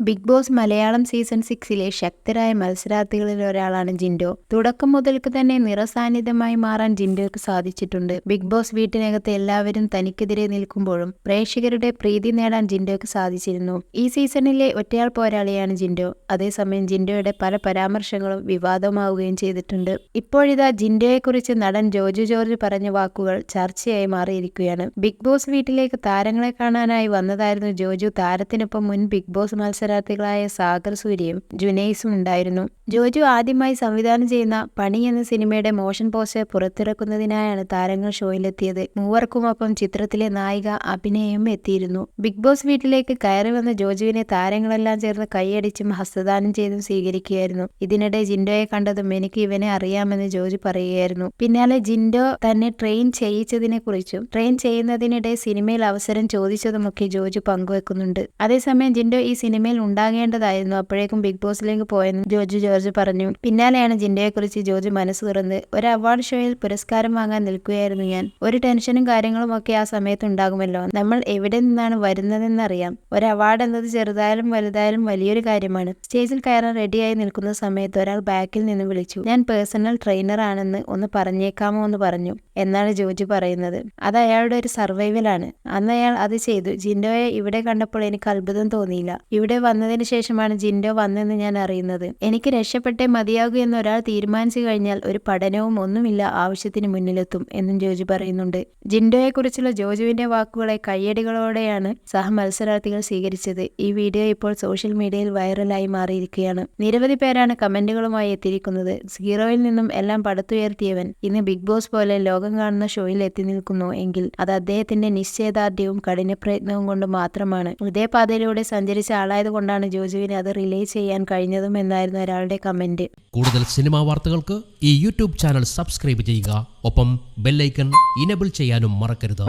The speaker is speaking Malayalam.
ബിഗ് ബോസ് മലയാളം സീസൺ സിക്സിലെ ശക്തരായ മത്സരാർത്ഥികളിൽ ഒരാളാണ് ജിൻഡോ. തുടക്കം മുതൽക്ക് തന്നെ നിറസാന്നിധ്യമായി മാറാൻ ജിൻഡോയ്ക്ക് സാധിച്ചിട്ടുണ്ട്. ബിഗ് ബോസ് വീട്ടിനകത്ത് എല്ലാവരും തനിക്കെതിരെ നിൽക്കുമ്പോഴും പ്രേക്ഷകരുടെ പ്രീതി നേടാൻ ജിൻഡോയ്ക്ക് സാധിച്ചിരുന്നു. ഈ സീസണിലെ ഒറ്റയാൾ പോരാളിയാണ് ജിൻഡോ. അതേസമയം ജിൻഡോയുടെ പല പരാമർശങ്ങളും വിവാദമാവുകയും ചെയ്തിട്ടുണ്ട്. ഇപ്പോഴിതാ ജിൻഡോയെക്കുറിച്ച് നടൻ ജോജു ജോർജ് പറഞ്ഞ വാക്കുകൾ ചർച്ചയായി മാറിയിരിക്കുകയാണ്. ബിഗ് ബോസ് വീട്ടിലേക്ക് താരങ്ങളെ കാണാനായി വന്നതായിരുന്നു ജോജു. താരത്തിനൊപ്പം മുൻ ബിഗ് ബോസ് മത്സരാർത്ഥികളായ സാഗർ സൂര്യയും ജുനൈസും ഉണ്ടായിരുന്നു. ജോജു ആദ്യമായി സംവിധാനം ചെയ്യുന്ന പണി എന്ന സിനിമയുടെ മോഷൻ പോസ്റ്റർ പുറത്തിറക്കുന്നതിനായാണ് താരങ്ങൾ ഷോയിലെത്തിയത്. മൂവർക്കുമൊപ്പം ചിത്രത്തിലെ നായിക അഭിനയം എത്തിയിരുന്നു. ബിഗ് ബോസ് വീട്ടിലേക്ക് കയറി വന്ന ജോജുവിനെ താരങ്ങളെല്ലാം ചേർന്ന് കൈയടിച്ചും ഹസ്തദാനം ചെയ്തും സ്വീകരിക്കുകയായിരുന്നു. ഇതിനിടെ ജിൻഡോയെ കണ്ടതും എനിക്ക് ഇവനെ അറിയാമെന്ന് ജോജു പറയുകയായിരുന്നു. പിന്നാലെ ജിൻഡോ തന്നെ ട്രെയിൻ ചെയ്യിച്ചതിനെ കുറിച്ചും ട്രെയിൻ ചെയ്യുന്നതിനിടെ സിനിമയിൽ അവസരം ചോദിച്ചതുമൊക്കെ ജോജു പങ്കുവെക്കുന്നുണ്ട്. അതേസമയം ജിൻഡോ ഈ സിനിമയിൽ ഉണ്ടാകേണ്ടതായിരുന്നു. അപ്പോഴേക്കും ബിഗ് ബോസിലേക്ക് പോയെന്ന് ജോജു ജോർജ് പറഞ്ഞു. പിന്നാലെയാണ് ജിൻഡയെക്കുറിച്ച് ജോർജ് മനസ്സ് തുറന്ന്. ഒരു അവാർഡ് ഷോയിൽ പുരസ്കാരം വാങ്ങാൻ നിൽക്കുകയായിരുന്നു ഞാൻ. ഒരു ടെൻഷനും കാര്യങ്ങളും ഒക്കെ ആ സമയത്ത് ഉണ്ടാകുമല്ലോ. നമ്മൾ എവിടെ നിന്നാണ് വരുന്നതെന്നറിയാം. ഒരു അവാർഡ് എന്നത് ചെറുതായാലും വലുതായാലും വലിയൊരു കാര്യമാണ്. സ്റ്റേജിൽ കയറാൻ റെഡിയായി നിൽക്കുന്ന സമയത്ത് ഒരാൾ ബാക്കിൽ നിന്ന് വിളിച്ചു. ഞാൻ പേഴ്സണൽ ട്രെയിനർ ആണെന്ന് ഒന്ന് പറഞ്ഞേക്കാമോ എന്ന് പറഞ്ഞു. എന്നാണ് ജോജി പറയുന്നത്. അത് അയാളുടെ ഒരു സർവൈവലാണ്. അന്ന് അയാൾ അത് ചെയ്തു. ജിൻഡോയെ ഇവിടെ കണ്ടപ്പോൾ എനിക്ക് അത്ഭുതം തോന്നിയില്ല. ഇവിടെ വന്നതിന് ശേഷമാണ് ജിൻഡോ വന്നതെന്ന് ഞാൻ അറിയുന്നത്. എനിക്ക് രക്ഷപ്പെട്ടേ മതിയാകൂ എന്ന് ഒരാൾ തീരുമാനിച്ചു കഴിഞ്ഞാൽ ഒരു പഠനവും ഒന്നുമില്ല ആവശ്യത്തിന് മുന്നിലെത്തും എന്നും ജോജു പറയുന്നുണ്ട്. ജിൻഡോയെക്കുറിച്ചുള്ള ജോജുവിന്റെ വാക്കുകളെ കയ്യടികളോടെയാണ് സഹ മത്സരാർത്ഥികൾ സ്വീകരിച്ചത്. ഈ വീഡിയോ ഇപ്പോൾ സോഷ്യൽ മീഡിയയിൽ വൈറലായി മാറിയിരിക്കുകയാണ്. നിരവധി പേരാണ് കമന്റുകളുമായി എത്തിയിരിക്കുന്നത്. സീറോയിൽ നിന്നും എല്ലാം പടുത്തുയർത്തിയവൻ ഇന്ന് ബിഗ് ബോസ് പോലെ ലോകം കാണുന്ന ഷോയിൽ എത്തി നിൽക്കുന്നു എങ്കിൽ അത് അദ്ദേഹത്തിന്റെ നിശ്ചയദാർഢ്യവും കഠിനപ്രയത്നവും കൊണ്ട് മാത്രമാണ്. ഇതേ പാതയിലൂടെ സഞ്ചരിച്ച ആളായതുകൊണ്ടാണ് ജോജുവിനെ അത് റിലേ ചെയ്യാൻ കഴിഞ്ഞതും എന്നായിരുന്നു ഒരാളുടെ കമന്റ് കൂടുതൽ സിനിമാ വാർത്തകൾക്ക് ഈ യൂട്യൂബ് ചാനൽ സബ്സ്ക്രൈബ് ചെയ്യുക. ഒപ്പം ബെല്ലൈക്കൺ ഇനബിൾ ചെയ്യാനും മറക്കരുത്.